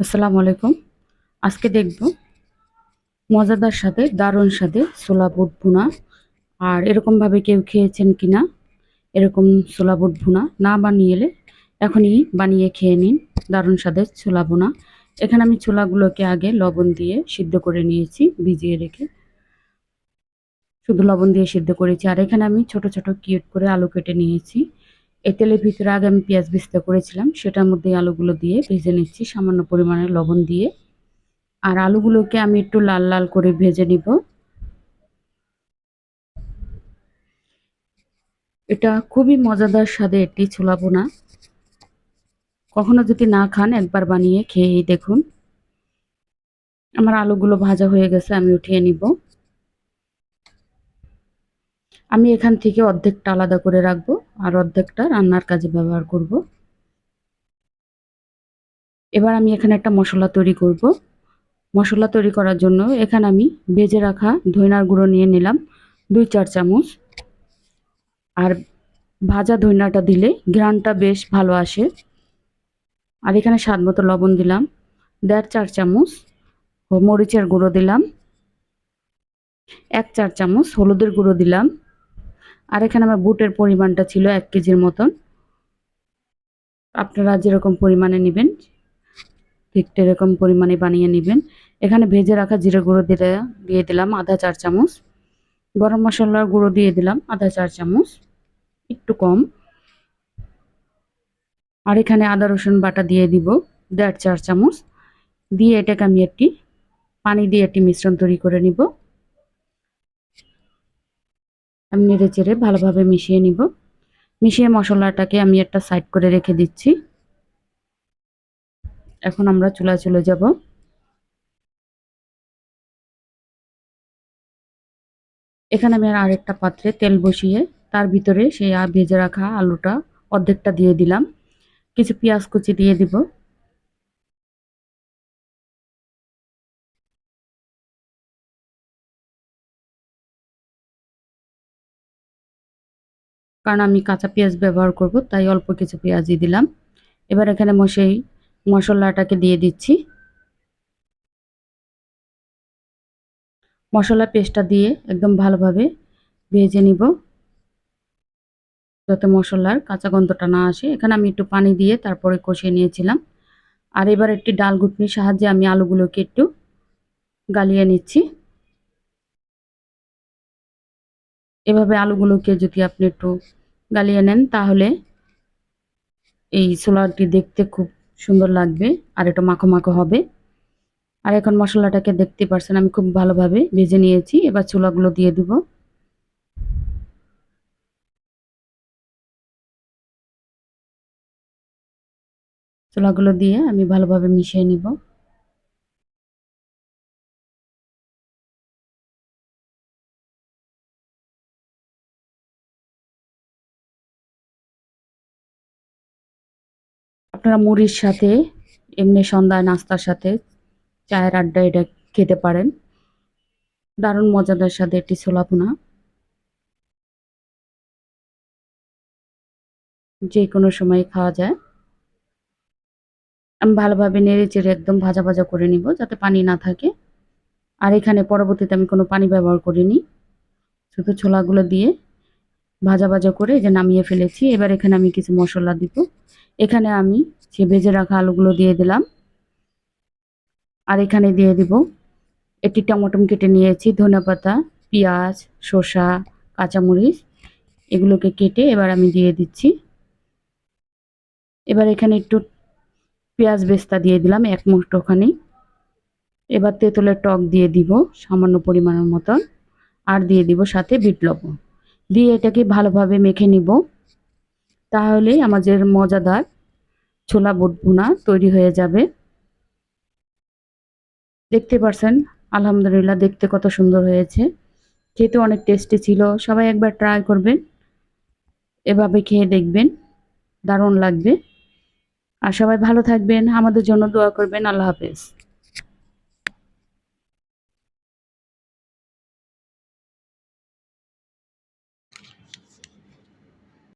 আসসালামু আলাইকুম। আজকে দেখব মজাদার সাথে দারুণ সাথে ছোলা বুট ভুনা। আর এরকমভাবে কেউ খেয়েছেন কি না এরকম ছোলা বুট ভুনা না বানিয়ে এলে এখনই বানিয়ে খেয়ে নিন, দারুণ স্বাদে ছোলা ভুনা। এখানে আমি ছোলাগুলোকে আগে লবণ দিয়ে সিদ্ধ করে নিয়েছি, ভিজিয়ে রেখে। শুধু লবণ দিয়ে সিদ্ধ করেছি। আর এখানে আমি ছোট ছোট কিউট করে আলু কেটে নিয়েছি। এই তেলের ভিতরে আগে আমি পেঁয়াজ ভিজতে করেছিলাম, সেটার মধ্যে আলুগুলো দিয়ে ভেজে নিচ্ছি, সামান্য পরিমাণে লবণ দিয়ে। আর আলুগুলোকে আমি একটু লাল লাল করে ভেজে নিব। এটা খুবই মজাদার স্বাদে একটি ছোলা বোনা কখনো যদি না খান, একবার বানিয়ে খেয়েই দেখুন। আমার আলুগুলো ভাজা হয়ে গেছে, আমি উঠিয়ে নিব। আমি এখান থেকে অর্ধেকটা আলাদা করে রাখব। আর অর্ধেকটা রান্নার কাজে ব্যবহার করব। এবার আমি এখানে একটা মশলা তৈরি করব। মশলা তৈরি করার জন্য এখানে আমি ভেজে রাখা ধইনার গুঁড়ো নিয়ে নিলাম দুই চার চামচ। আর ভাজা ধইনাটা দিলে ঘ্রানটা বেশ ভালো আসে। আর এখানে স্বাদ মতো লবণ দিলাম। দেড় চার চামচ মরিচের গুঁড়ো দিলাম। এক চার চামচ হলুদের গুঁড়ো দিলাম। আর এখানে আমার বুটের পরিমাণটা ছিল এক কেজির মতন। আপনারা যেরকম পরিমাণে নেবেন, ঠিক এরকম পরিমাণে বানিয়ে নেবেন। এখানে ভেজে রাখা জিরে গুঁড়ো দিয়ে দিয়ে দিলাম আধা চার চামচ। গরম মশলার গুঁড়ো দিয়ে দিলাম আধা চার চামচ, একটু কম। আর এখানে আদা, রসুন বাটা দিয়ে দিব দেড় চার চামচ। দিয়ে এটাকে আমি একটি পানি দিয়ে একটি মিশ্রণ তৈরি করে নিব। আমি নেড়ে চেড়ে ভালোভাবে মিশিয়ে নিব। মিশিয়ে মশলাটাকে আমি একটা সাইড করে রেখে দিচ্ছি। এখন আমরা চুলায় চলে যাব। এখানে আমি আর আরেকটা পাত্রে তেল বসিয়ে তার ভিতরে সেই ভেজে রাখা আলুটা অর্ধেকটা দিয়ে দিলাম। কিছু পেঁয়াজ কুচি দিয়ে দিব। কারণ আমি কাঁচা পেঁয়াজ ব্যবহার করব, তাই অল্প কিছু পেঁয়াজই দিলাম। এবার এখানে মশাই, মশলাটাকে দিয়ে দিচ্ছি। মশলা পেস্টটা দিয়ে একদম ভালোভাবে ভেজে নিব। যাতে মশলার কাঁচা গন্ধটা না আসে। এখানে আমি একটু পানি দিয়ে তারপরে কষিয়ে নিয়েছিলাম। আর এবার একটি ডাল ঘুটনির সাহায্যে আমি আলুগুলোকে একটু গালিয়ে নিচ্ছি। এভাবে আলুগুলোকে যদি আপনি একটু গালিয়ে নেন, তাহলে এই ছোলাটি দেখতে খুব সুন্দর লাগবে আর একটু মাখো মাখো হবে। আর এখন মশলাটাকে দেখতে পারছেন, আমি খুব ভালোভাবে ভেজে নিয়েছি। এবার ছোলাগুলো দিয়ে দিব। ছোলাগুলো দিয়ে আমি ভালোভাবে মিশিয়ে নিব। আপনারা মুড়ির সাথে, এমনি সন্ধ্যায় নাস্তার সাথে চায়ের আড্ডা এটা খেতে পারেন। দারুণ মজাদার সাথে একটি ছোলা পোনা যে কোনো সময় খাওয়া যায়। আমি ভালোভাবে নেড়ে চেড়ে একদম ভাজা ভাজা করে নিব যাতে পানি না থাকে। আর এখানে পরবর্তীতে আমি কোনো পানি ব্যবহার করিনি। শুধু ছোলাগুলো দিয়ে ভাজা ভাজা করে যে নামিয়ে ফেলেছি। এবার এখানে আমি কিছু মশলা দিব। এখানে আমি সে ভেজে রাখা আলুগুলো দিয়ে দিলাম। আর এখানে দিয়ে দিব একটি টমেটো কেটে নিয়েছি, ধনে পাতা, পেঁয়াজ, শসা, কাঁচামরিচ। এগুলোকে কেটে এবার আমি দিয়ে দিচ্ছি। এবার এখানে একটু পেঁয়াজ বেস্তা দিয়ে দিলাম এক মুঠোখানি। এবার তেঁতুলের টক দিয়ে দিব সামান্য পরিমাণের মতন। আর দিয়ে দিব সাথে বিট লবণ। দিয়ে এটাকে ভালোভাবে মেখে নিব। তাহলে আমাদের মজাদার ছোলা বুট ভুনা তৈরি হয়ে যাবে। দেখতে পারছেন, আলহামদুলিল্লাহ দেখতে কত সুন্দর হয়েছে। খেতে অনেক টেস্টি ছিল, সবাই একবার ট্রাই করবেন। এভাবে খেয়ে দেখবেন, দারুণ লাগবে। আর সবাই ভালো থাকবেন, আমাদের জন্য দোয়া করবেন, আল্লাহ হাফেজ।